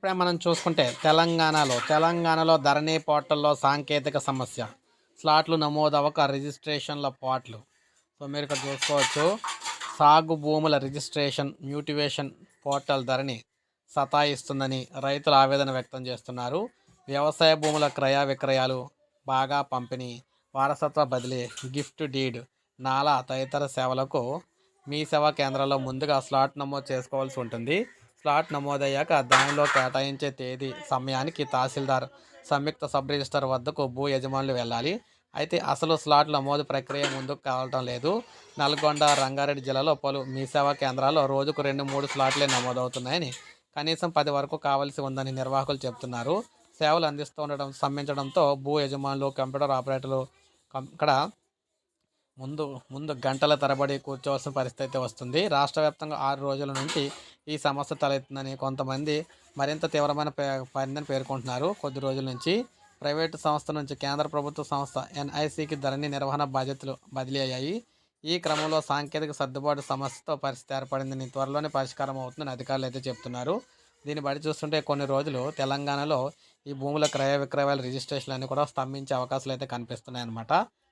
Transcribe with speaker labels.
Speaker 1: ఇప్పుడే మనం చూసుకుంటే తెలంగాణలో తెలంగాణలో ధరణి పోర్టల్లో సాంకేతిక సమస్య. స్లాట్లు నమోదవక రిజిస్ట్రేషన్ల పాట్లు. సో మీరు ఇక్కడ చూసుకోవచ్చు. సాగు భూముల రిజిస్ట్రేషన్ మ్యూటివేషన్ పోర్టల్ ధరణి సతాయిస్తుందని రైతులు ఆవేదన వ్యక్తం చేస్తున్నారు. వ్యవసాయ భూముల క్రయ విక్రయాలు బాగా పంపిణీ వారసత్వ బదిలీ గిఫ్ట్ డీడ్ నాలా తదితర సేవలకు మీ సేవా కేంద్రాల్లో ముందుగా స్లాట్ నమోదు చేసుకోవాల్సి ఉంటుంది. స్లాట్ నమోదయ్యాక దానిలో కేటాయించే తేదీ సమయానికి తహసీల్దార్ సంయుక్త సబ్ రిజిస్టర్ వద్దకు భూ యజమానులు వెళ్ళాలి. అయితే అసలు స్లాట్ నమోదు ప్రక్రియ ముందుకు కావటం లేదు. నల్గొండ రంగారెడ్డి జిల్లాలో పలు మీ సేవా కేంద్రాల్లో రోజుకు రెండు మూడు స్లాట్లే నమోదవుతున్నాయని కనీసం పది వరకు కావాల్సి ఉందని నిర్వాహకులు చెబుతున్నారు సేవలు అందిస్తూ ఉండడం స్తంభించడంతో భూ యజమానులు కంప్యూటర్ ఆపరేటర్లు కం- ఇక్కడ ముందు ముందు గంటల తరబడి కూర్చోవలసిన పరిస్థితి అయితే వస్తుంది. రాష్ట్ర వ్యాప్తంగా ఆరు రోజుల నుంచి ఈ సమస్య తలెత్తుందని కొంతమంది మరింత తీవ్రమైన పే పడిందని పేర్కొంటున్నారు. కొద్ది రోజుల నుంచి ప్రైవేటు సంస్థ నుంచి కేంద్ర ప్రభుత్వ సంస్థ ఎన్ఐసికి ధరణి నిర్వహణ బాధ్యతలు బదిలీ అయ్యాయి ఈ క్రమంలో సాంకేతిక సర్దుబాటు సమస్యతో పరిస్థితి ఏర్పడిందని త్వరలోనే పరిష్కారం అవుతుందని అధికారులు అయితే చెప్తున్నారు. దీన్ని బట్టి చూస్తుంటే కొన్ని రోజులు తెలంగాణలో ఈ భూముల క్రయ విక్రయాల రిజిస్ట్రేషన్ అన్ని కూడా స్తంభించే అవకాశాలు అయితే కనిపిస్తున్నాయనమాట